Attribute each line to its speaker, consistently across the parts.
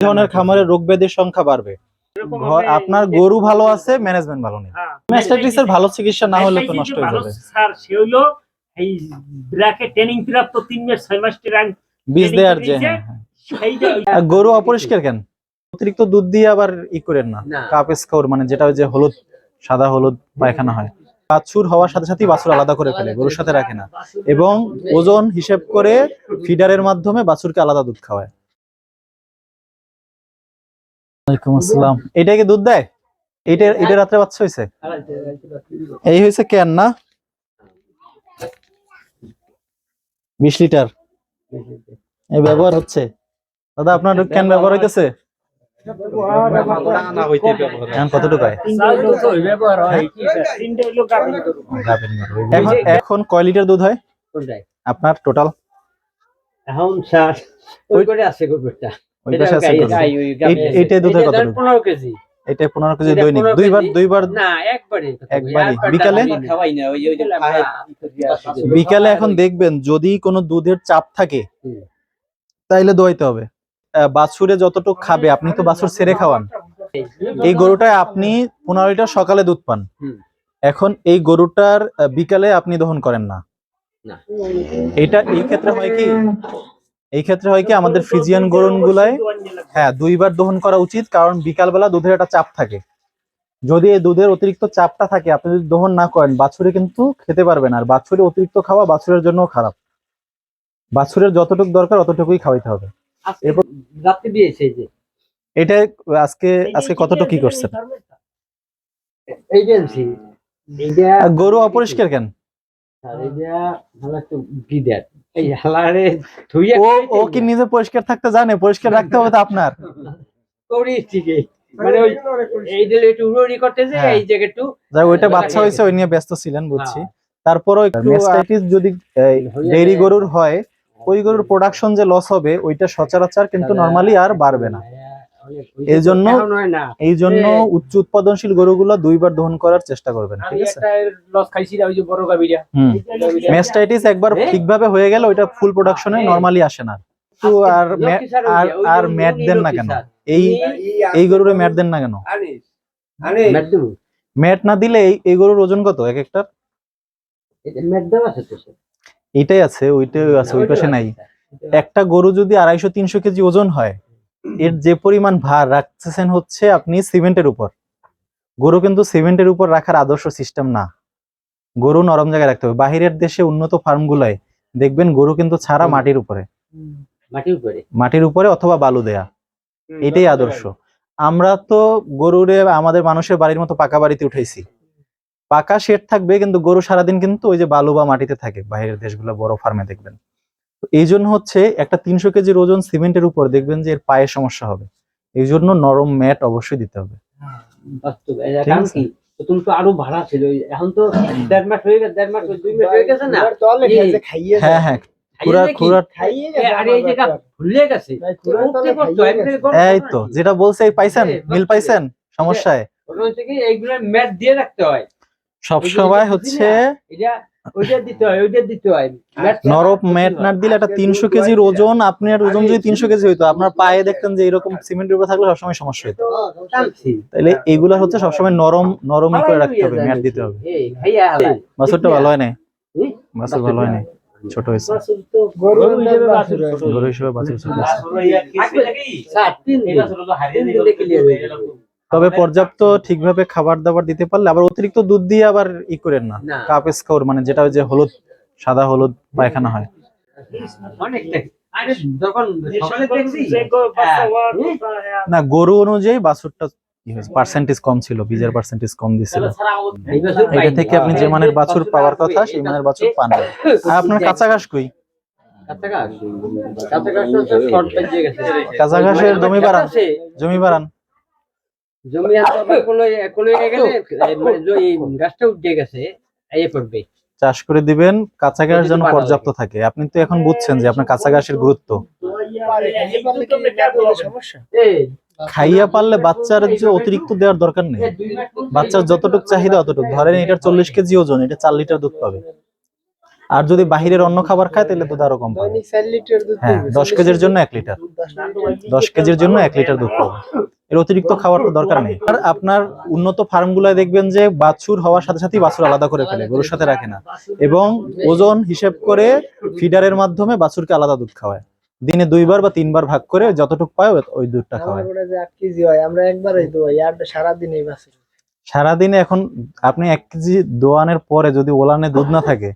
Speaker 1: ধরনের খামারের রোগ ব্যাধির সংখ্যা বাড়বে। আপনার গরু ভালো আছে ম্যানেজমেন্ট ভালো নেই।
Speaker 2: হ্যাঁ।
Speaker 1: ম্যাস্টাইটিসের ভালো চিকিৎসা না হলে তো নষ্ট হয়ে যাবে।
Speaker 2: স্যার সে হলো এই ব্র্যাকে ট্রেনিং প্রাপ্ত তিন মাস ছয় মাস ট্রেনিং
Speaker 1: বীজ দেওয়ার যে হ্যাঁ, হ্যাঁ। গরু অপরিষ্কার কেন? অতিরিক্ত দুধ দিয়ে আবার ই করেন না। কাপ স্কোর মানে যেটা ওই যে হলুদ সাদা হলুদ পায়খানা হয়। বাছুর হওয়ার সাথে সাথেই বাছুর আলাদা করে ফেলে গরুর সাথে রাখে না। এবং ওজন হিসেব করে ফিডারের মাধ্যমে বাছুরকে আলাদা দুধ খাওয়ায়। ওয়ালাইকুম আসসালাম। এটা কি দুধ দেয়? এটা এটা রাত্রে বাচ্চা হয়েছে এই হয়েছে কেন না? বিশ লিটার। এই ব্যবহার হচ্ছে। দাদা আপনার ক্যান ব্যবহার হইতেছে? এখন হয়? কয় লিটার দুধ হয়? আপনার টোটাল
Speaker 3: এখন স্যার ওই করে আছে কুকুরটা
Speaker 1: ওই পাশে আছে কত? এই- এইটাই দুধের কত
Speaker 3: ধরেন পনেরো কেজি।
Speaker 1: এটা পনেরো কেজি
Speaker 3: এটা
Speaker 1: দৈনিক দুইবার দুইবার
Speaker 3: না একবারে।
Speaker 1: বিকালে?
Speaker 3: খাওয়াই না ওই ওই
Speaker 1: বিকালে এখন দেখবেন যদি কোনো দুধের চাপ থাকে তাইলে দোয়াইতে হবে। আহ, বাছুরে যতটুকু খাবে আপনি তো বাছুর ছেড়ে খাওয়ান। এই গরুটায় আপনি পনেরো লিটার সকালে দুধ পান। এখন এই গরুটার আহ, বিকালে আপনি দহন করেন না।
Speaker 3: না।
Speaker 1: এটা এই ক্ষেত্রে হয় কি এই ক্ষেত্রে হয় কি আমাদের ফ্রিজিয়ান গরুন গুলায় হ্যাঁ দুইবার দহন করা উচিত কারণ বিকালবেলা দুধের একটা চাপ থাকে। যদি এই দুধের অতিরিক্ত চাপটা থাকে আপনি যদি দহন না করেন বাছুরে কিন্তু খেতে পারবেন আর বাছুরে অতিরিক্ত খাওয়া বাছুরের জন্য খারাপ। বাছুরের যতটুকু দরকার অতটুকুই খাওয়াইতে হবে। এটা আজকে আজকে কতটুকু কি করছেন? গরু অপরিষ্কার কেন?
Speaker 3: এই হালারে ধুইয়া
Speaker 1: ও ও কি নিজে পরিষ্কার থাকতে জানে? পরিষ্কার রাখতে হবে তো আপনার।
Speaker 3: করি ঠিকই। মানে ওই এই যে একটু উড়ি করতেছে
Speaker 1: হ্যাঁ।
Speaker 3: এই
Speaker 1: যাই ওইটা বাচ্চা হইছে ওই নিয়ে ব্যস্ত ছিলেন বুঝছি। তারপরও একটু mastitis যদি ডেইরি গরুর হয় ওই গরুর প্রোডাকশন যে লস হবে ওইটা সচরাচর কিন্তু নরমালি আর বাড়বে না। এই জন্য-
Speaker 3: হয়
Speaker 1: এই জন্য উচ্চ উৎপাদনশীল গরুগুলো দুইবার দহন করার চেষ্টা করবেন ঠিক আছে? একবার ঠিকভাবে হয়ে গেলে ওইটা ফুল প্রোডাকশনে? নরমালি আসে না। তো আর
Speaker 3: স্যার ওই
Speaker 1: আর আর ম্যাট দেন না কেন? এই এই গরুরে ম্যাট দেন না কেন?
Speaker 3: ম্যাট
Speaker 1: না দিলে এই- গরুর ওজন কত এক একটা
Speaker 3: এই যে ম্যাট দেওয়া আছে তো স্যার।
Speaker 1: এইটাই আছে ওইটাই আছে ওই পাশে নাই। একটা গরু যদি আড়াইশো তিনশো কেজি ওজন হয় এর যে পরিমাণ ভার রাখতেছেন হচ্ছে আপনি সিমেন্টের উপর। গরু কিন্তু সিমেন্টের উপর রাখার আদর্শ সিস্টেম না। গরু নরম জায়গায় রাখতে হবে। বাহিরের দেশে উন্নত ফার্ম গুলায় দেখবেন গরু কিন্তু ছাড়া মাটির উপরে।
Speaker 3: মাটির উপরে?
Speaker 1: মাটির উপরে অথবা বালু দেয়া। এটাই আদর্শ। আমরা তো গরুরে আমাদের মানুষের বাড়ির মতো পাকা বাড়িতে উঠাইছি। পাকা শেড থাকবে কিন্তু গরু সারাদিন কিন্তু ওই যে বালু বা মাটিতে থাকে। বাইরের দেশগুলো বড় ফার্মে দেখবেন। এই জন্য হচ্ছে একটা তিনশো কেজির ওজন সিমেন্টের উপর দেখবেন যে এর পায়ে সমস্যা হবে। এই জন্য নরম ম্যাট অবশ্যই দিতে হবে।
Speaker 3: বাস্তব। এটা
Speaker 1: ঠিক
Speaker 3: কারণ
Speaker 1: আছে।
Speaker 3: কি? প্রথম তো আরও ভাড়া ছিল। এখন তো দেড় মাস হয়ে গেছে দেড় মাস দুই মাস হয়ে গেছে না?
Speaker 1: হ্যাঁ
Speaker 3: এই।
Speaker 1: তো যেটা বলছে এই পাইছেন মিল পাইছেন সমস্যায়।
Speaker 3: ওটা হচ্ছে এইগুলো ম্যাট দিয়ে রাখতে হয়।
Speaker 1: সব
Speaker 3: ওই যে
Speaker 1: সময়
Speaker 3: যেটা
Speaker 1: হচ্ছে
Speaker 3: এটা ওইটা দিতে হয় ওইটা দিতে হয় ম্যাট
Speaker 1: নরম ম্যাট না দিলে একটা তিনশো কেজির ওজন আপনার ওজন যদি তিনশো কেজি হইতো আপনার পায়ে দেখতেন যে এরকম সিমেন্টের উপর থাকলে সবসময় সমস্যা হইতো। তাহলে এগুলা হচ্ছে সবসময় নরম নরমই করে রাখতে হবে ম্যাট দিতে হবে
Speaker 3: এই,
Speaker 1: বাছুরটা ভালো হয় নাই
Speaker 3: হুম?
Speaker 1: বাছুর ভালো হয় ছোট হয়েছে
Speaker 2: গরু হিসেবে বাছুর
Speaker 1: গরু হিসেবে বাছুর ছোট তবে পর্যাপ্ত ঠিকভাবে খাবার দাবার দিতে পারলে আবার অতিরিক্ত দুধ দিয়ে আবার ই করেন না। কাপ স্কোর মানে যেটা ওই যে হলুদ সাদা হলুদ পায়খানা হয়।
Speaker 3: হ্যাঁ,
Speaker 1: না গরু অনুযায়ী বাছুরটা পার্সেন্টেজ কম ছিল বীজের পার্সেন্টেজ কম দিছিল।
Speaker 3: এই
Speaker 1: এটা থেকে আপনি যে মানের বাছুর পাওয়ার কথা সেই মানের বাছুর পান। না। আর আপনার কাঁচা ঘাস কই?
Speaker 3: কাঁচা
Speaker 1: ঘাসের জমি বাড়ান জমি বাড়ান।
Speaker 3: জমি কোনো কোনো মানে যে এই গাছটা উঠে গেছে পড়বে
Speaker 1: চাষ করে দিবেন কাঁচা ঘাস যেন পর্যাপ্ত থাকে। আপনি তো এখন বুঝছেন যে আপনার কাঁচা ঘাসের গুরুত্ব। খাইয়া পারলে বাচ্চার যে অতিরিক্ত দেওয়ার দরকার নেই। বাচ্চার যতটুকু চাহিদা অতটুকু। ধরেন এটার চল্লিশ কেজি ওজন এটা চার লিটার দুধ পাবে। আর যদি বাহিরের অন্য খাবার খায় তাহলে দুধ আরও কম পাবে। হ্যাঁ দশ কেজির জন্য এক লিটার। দশ কেজির জন্য এক লিটার দুধ পাবে। এর অতিরিক্ত খাওয়ার তো দরকার নেই। আর আপনার উন্নত ফার্ম গুলায় দেখবেন যে বাছুর হওয়ার সাথে সাথেই বাছুর আলাদা করে ফেলে গরুর সাথে রাখে না। এবং ওজন হিসেব করে ফিডারের মাধ্যমে বাছুরকে আলাদা দুধ খাওয়ায়। দিনে দুইবার বা তিনবার ভাগ করে যতটুকু পায় ওই- দুধটা খাওয়ায়।
Speaker 4: হয় আমরা একবারই দোয়াই আর সারাদিন এই বাসে
Speaker 1: সারাদিনে এখন আপনি এক কেজি দোয়ানের পরে যদি ওলানে দুধ না থাকে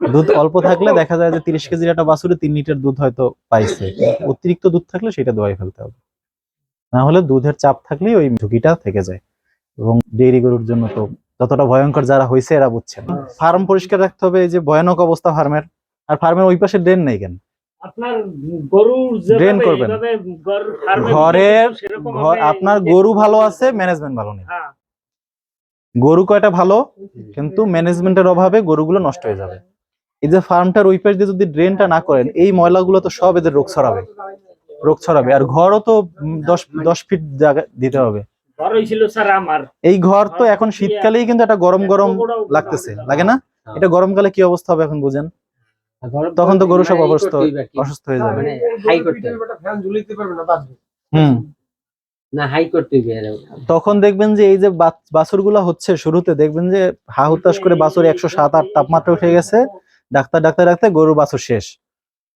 Speaker 1: দুধ অল্প থাকলে দেখা যায় যে তিরিশ কেজির একটা বাছুরে তিন লিটার দুধ হয়তো পাইছে। অতিরিক্ত দুধ থাকলে সেটা দোয়াই ফেলতে হবে। না হলে দুধের চাপ থাকলেই ওই ঝুঁকিটা থেকে যায়। এবং ডেইরি গরুর জন্য তো যতটা ভয়ঙ্কর যারা হয়েছে এরা বুঝছেন ফার্ম পরিষ্কার রাখতে হবে এই যে ভয়ানক অবস্থা ফার্মের। আর ফার্মের ওই পাশে ড্রেন নেই কেন?
Speaker 2: আপনার গরুর যেভাবে
Speaker 1: Drain করবেন। ঘরের আপনার গরু ভালো আছে ম্যানেজমেন্ট ভালো নেই।
Speaker 2: হ্যাঁ,
Speaker 1: গরু কয়টা ভালো? কিন্তু ম্যানেজমেন্টের অভাবে গরুগুলো নষ্ট হয়ে যাবে। এই যে ফার্মটার ওই পাশ দিয়ে যদি ড্রেনটা না করেন এই ময়লাগুলো তো সব এদের রোগ ছড়াবে। রোগ ছড়াবে। আর ঘরও তো দশ দশ ফিট জায়গা দিতে হবে। এই ঘর তো এখন শীতকালেই কিন্তু একটা গরম গরম লাগতেছে। লাগে না? এটা গরমকালে কি অবস্থা হবে এখন বুঝেন? তখন তো গরু সব
Speaker 3: ই
Speaker 1: অসুস্থ হয়ে যাবে।
Speaker 3: মানে।
Speaker 1: হুম।
Speaker 3: না হাই করতে
Speaker 1: তখন দেখবেন যে এই যে বাছুরগুলা হচ্ছে শুরুতে দেখবেন যে হা হুতাশ করে বাছুর একশো সাত আট তাপমাত্রা উঠে গেছে। ডাক্তার ডাক্তার ডাক্তার গরুর বাছুর শেষ।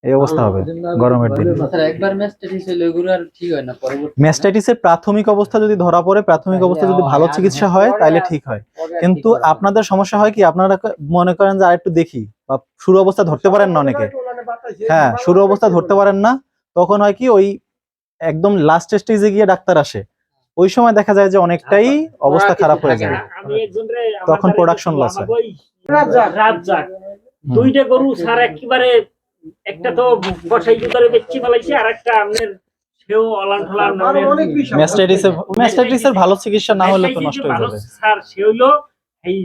Speaker 1: এই অবস্থা হবে গরমের দিন।
Speaker 5: স্যার একবার ম্যাস্টাইটিস হলে ওগুলো আর ঠিক হয় না পরবর্তী
Speaker 1: ম্যাস্টাইটিসের প্রাথমিক অবস্থা যদি ধরা পড়ে প্রাথমিক অবস্থা যদি ভালো চিকিৎসা হয় তাহলে ঠিক হয়। কিন্তু আপনাদের সমস্যা হয় কি আপনারা মনে করেন যে আরেকটু দেখি বা শুরু অবস্থা ধরতে পারেন না অনেকে। হ্যাঁ শুরু অবস্থা ধরতে পারেন না। তখন হয় কি ওই একদম লাস্ট স্টেজে গিয়ে ডাক্তার আসে। ওই সময় দেখা যায় যে অনেকটাই অবস্থা খারাপ হয়ে যায়। তখন
Speaker 2: বাড়িতে
Speaker 1: production
Speaker 2: ছিল, দুইটা গরু স্যার একেবারে একটা তো কষাই জুতারে বেচি ফেলাইছে আর একটা আপনার সেও অলান ঠলান
Speaker 1: ম্যাস্টাইটিসের ম্যাস্টাইটিসের ভালো চিকিৎসা না হলে তো নষ্ট হয়ে যাবে।
Speaker 2: স্যার সে হইল এই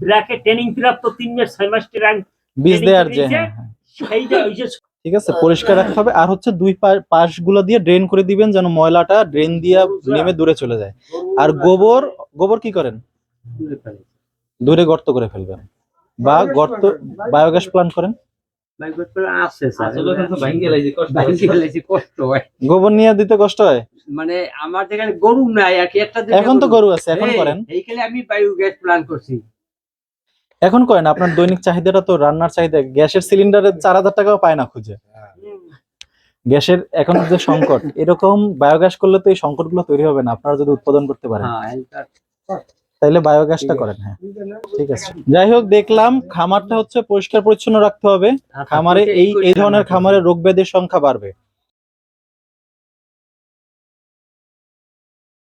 Speaker 2: ব্র্যাকে ট্রেনিং প্রাপ্ত তিন মাস ছয় মাস ট্রেন
Speaker 1: বীজ দেওয়ার যে। হ্যাঁ, হ্যাঁ।
Speaker 2: সেইটা ওই যে
Speaker 1: ঠিক আছে পরিষ্কার রাখতে হবে। আর হচ্ছে দুই পাশগুলো দিয়ে ড্রেন করে দিবেন যেন ময়লাটা ড্রেন দিয়ে নেমে দূরে চলে যায়। আর গোবর গোবর কি করেন? দূরে গর্ত করে ফেলবেন। বা গর্ত বায়োগ্যাস প্ল্যান্ট করেন?
Speaker 3: হয়
Speaker 1: গোবর নিয়ে দিতে কষ্ট হয়?
Speaker 3: মানে আমার যেখানে গরু নাই আর কি একটা
Speaker 1: এখন তো গরু আছে এখন করেন।
Speaker 3: এইখানে আমি বায়োগ্যাস প্ল্যান করছি।
Speaker 1: এখন করেন আপনার দৈনিক চাহিদাটা তো রান্নার চাহিদা। গ্যাসের সিলিন্ডারের চার হাজার টাকাও পায় না খুঁজে। গ্যাসের এখন যে সংকট এরকম বায়োগ্যাস করলে তো এই সংকটগুলো তৈরি হবে না আপনারা যদি উৎপাদন করতে পারেন।
Speaker 3: হ্যাঁ
Speaker 1: তাইলে বায়োগ্যাসটা করেন হ্যাঁ। ঠিক আছে। যাই হোক দেখলাম খামারটা হচ্ছে পরিষ্কার পরিচ্ছন্ন রাখতে হবে।
Speaker 3: আচ্ছা,
Speaker 1: খামারে এই এই ধরনের খামারে রোগ ব্যাধির সংখ্যা বাড়বে।